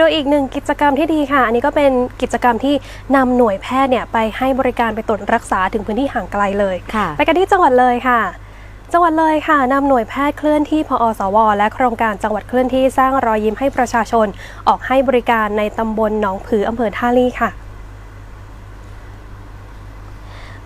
ดูอีกหนึ่งกิจกรรมที่ดีค่ะ อันนี้ก็เป็นกิจกรรมที่นำหน่วยแพทย์เนี่ยไปให้บริการไปตรวจรักษาถึงพื้นที่ห่างไกลเลยค่ะไปกันที่จังหวัดเลยค่ะจังหวัดเลยค่ะนำหน่วยแพทย์เคลื่อนที่พอสว และโครงการจังหวัดเคลื่อนที่สร้างรอยยิ้มให้ประชาชน ออกให้บริการในตำบลหนองผืออำเภอท่าลี่ค่ะ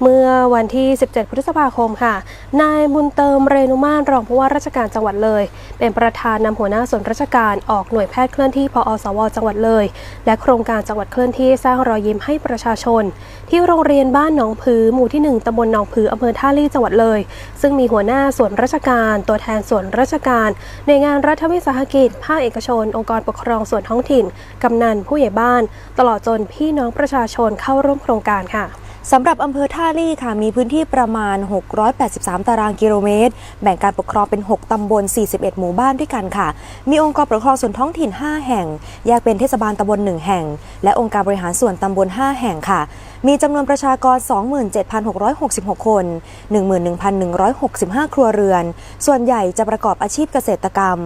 เมื่อวันที่ 17 พฤษภาคมค่ะ นายบุญเติมเรนุมานรองผู้ว่าราชการจังหวัดเลย เป็นประธานนำหัวหน้าส่วนราชการออกหน่วยแพทย์เคลื่อนที่พอสว จังหวัดเลย และโครงการจังหวัดเคลื่อนที่สร้างรอยยิ้มให้ประชาชน ที่โรงเรียนบ้านหนองผือหมู่ที่ 1ตำบลหนองผืออำเภอท่าลี่จังหวัดเลย ซึ่งมีหัวหน้าส่วนราชการ ตัวแทนส่วนราชการในงานรัฐวิสาหกิจ ภาคเอกชน องค์กรปกครองส่วนท้องถิ่นกำนันผู้ใหญ่บ้าน ตลอดจนพี่น้องประชาชนเข้าร่วมโครงการค่ะ สำหรับอำเภอท่าลี่ค่ะมีพื้นที่ประมาณ 683 ตารางกิโลเมตร แบ่งการปกครองเป็น 6 ตำบล 41 หมู่บ้านด้วยกันค่ะ มีองค์กรปกครองส่วนท้องถิ่น 5 แห่ง แยกเป็นเทศบาลตำบล 1 แห่ง และองค์การบริหารส่วนตำบล 5 แห่งค่ะ มีจำนวนประชากร 27,666 คน 11,165 ครัวเรือน ส่วนใหญ่จะประกอบอาชีพเกษตรกรรม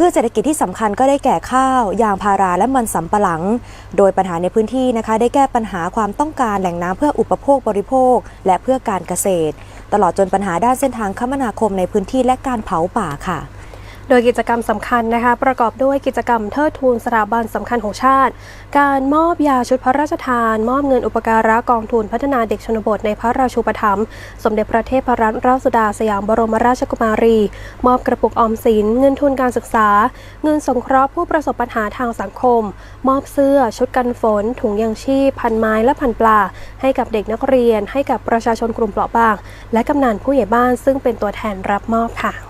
พืชเศรษฐกิจที่สำคัญก็ได้แก่ข้าว ยางพาราและมันสำปะหลัง โดยปัญหาในพื้นที่นะคะ ได้แก้ปัญหาความต้องการแหล่งน้ำเพื่ออุปโภคบริโภค และเพื่อการเกษตร ตลอดจนปัญหาด้านเส้นทางคมนาคมในพื้นที่และการเผาป่าค่ะ โดยกิจกรรมสำคัญนะคะ ประกอบด้วยกิจกรรมเทิดทูนสถาบันสำคัญของชาติ การมอบยาชุดพระราชทาน มอบเงินอุปการะกองทุนพัฒนาเด็กชนบทในพระราชูปถัมภ์สมเด็จพระเทพรัตนราชสุดาสยามบรมราชกุมารี มอบกระปุกออมสิน เงินทุนการศึกษา เงินสงเคราะห์ผู้ประสบปัญหาทางสังคม มอบเสื้อ ชุดกันฝน ถุงยางชีพ พันไม้และพันปลา ให้กับเด็กนักเรียน ให้กับประชาชนกลุ่มเปราะบาง และกำนันผู้ใหญ่บ้านซึ่งเป็นตัวแทนรับมอบค่ะ